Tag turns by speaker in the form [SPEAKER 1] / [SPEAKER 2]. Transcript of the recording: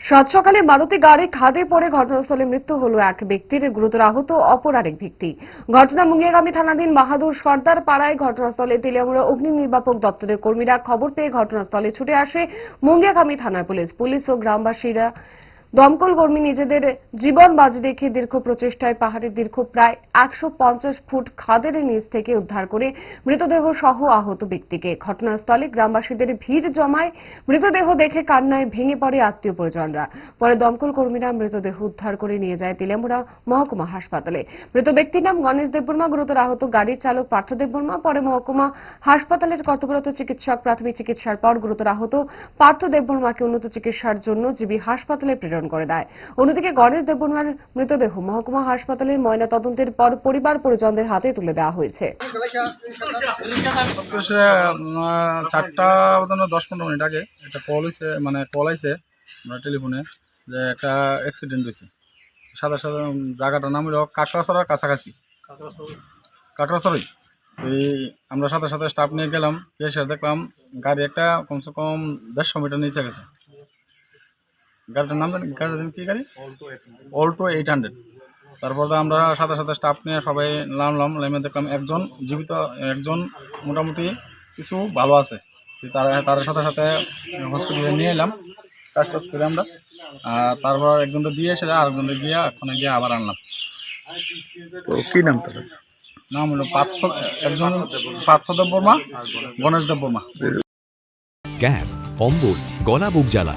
[SPEAKER 1] সাত সকালে মারুতি গাড়ি খাদে পড়ে ঘটনাস্থলে মৃত্যু হল এক ব্যক্তির, গুরুতর আহত অপর আরেক ব্যক্তি ঘটনা মুঙ্গিয়াগামী থানাধীন বাহাদুর সর্দার পাড়ায় ঘটনাস্থলে তেলিয়ামুড়া অগ্নি নির্বাপক দপ্তরের কর্মীরা খবর পেয়ে ঘটনাস্থলে ছুটে আসে মুঙ্গিয়াগামী থানার পুলিশ। পুলিশ ও গ্রামবাসীরা দমকল কর্মী নিজেদের জীবন বাজি রেখে দীর্ঘ প্রচেষ্টায় পাহাড়ের দীর্ঘ প্রায় একশো পঞ্চাশ ফুট খাদের নিচ থেকে উদ্ধার করে মৃতদেহ সহ আহত ব্যক্তিকে। ঘটনাস্থলে গ্রামবাসীদের ভিড় জমায়, মৃতদেহ দেখে কান্নায় ভেঙে পড়ে আত্মীয় পরিজনরা। পরে দমকল কর্মীরা মৃতদেহ উদ্ধার করে নিয়ে যায় তিলেমুড়া মহকুমা হাসপাতালে। মৃত ব্যক্তির নাম গণেশ দেববর্মা, গুরুতর আহত গাড়ির চালক পার্থ দেববর্মা। পরে মহকুমা হাসপাতালের কর্তব্যরত চিকিৎসক প্রাথমিক চিকিৎসার পর গুরুতর আহত পার্থ দেববর্মাকে উন্নত চিকিৎসার জন্য জিবি হাসপাতালে প্রেরণ করে দেয়। অন্যদিকে গণেশ দেববর্মার মৃতদেহ মহকুমা হাসপাতালের ময়না তদন্তের পর পরিবার পরিজনদের হাতে তুলে দেওয়া হয়েছে।
[SPEAKER 2] চারটা দশ পনেরো মিনিট আগে একটা কল হয়েছে মানে কল আইছে টেলিফোনে যে একটা অ্যাক্সিডেন্ট হয়েছে সাদা সাদা জায়গাটার নাম হলো কাকড়াছড়ার কাছাকাছি। কাকড়াছড়াই? এই আমরা সাথে সাথে স্টাফ নিয়ে গেলাম দেখলাম গাড়ি একটা কমসে কম দেড়শো মিটার নিচে গেছে। গাড়িটার নাম জানি? কি গাড়ি? অল্টো এইট হান্ড্রেড তারপর তো আমরা সাথে সাথে স্টাফ নিয়ে সবাই নামলাম। নেমে দেখলাম একজন জীবিত একজন মোটামুটি কিছু ভালো আছে। তার তার সাথে সাথে হসপিটালে নিয়ে এলাম। কাজ টাজ করে আমরা। আর তারপর একজনটা দিয়ে এসে আরেকজনটা গিয়ে ওখানে গিয়ে আবার আনলাম।
[SPEAKER 3] তো কি নাম তার?
[SPEAKER 2] নাম হলো পার্থ একজন পার্থদেব বর্মা গণেশ দেব বর্মা।
[SPEAKER 4] গ্যাস অম্বল গলা বুক জ্বালা।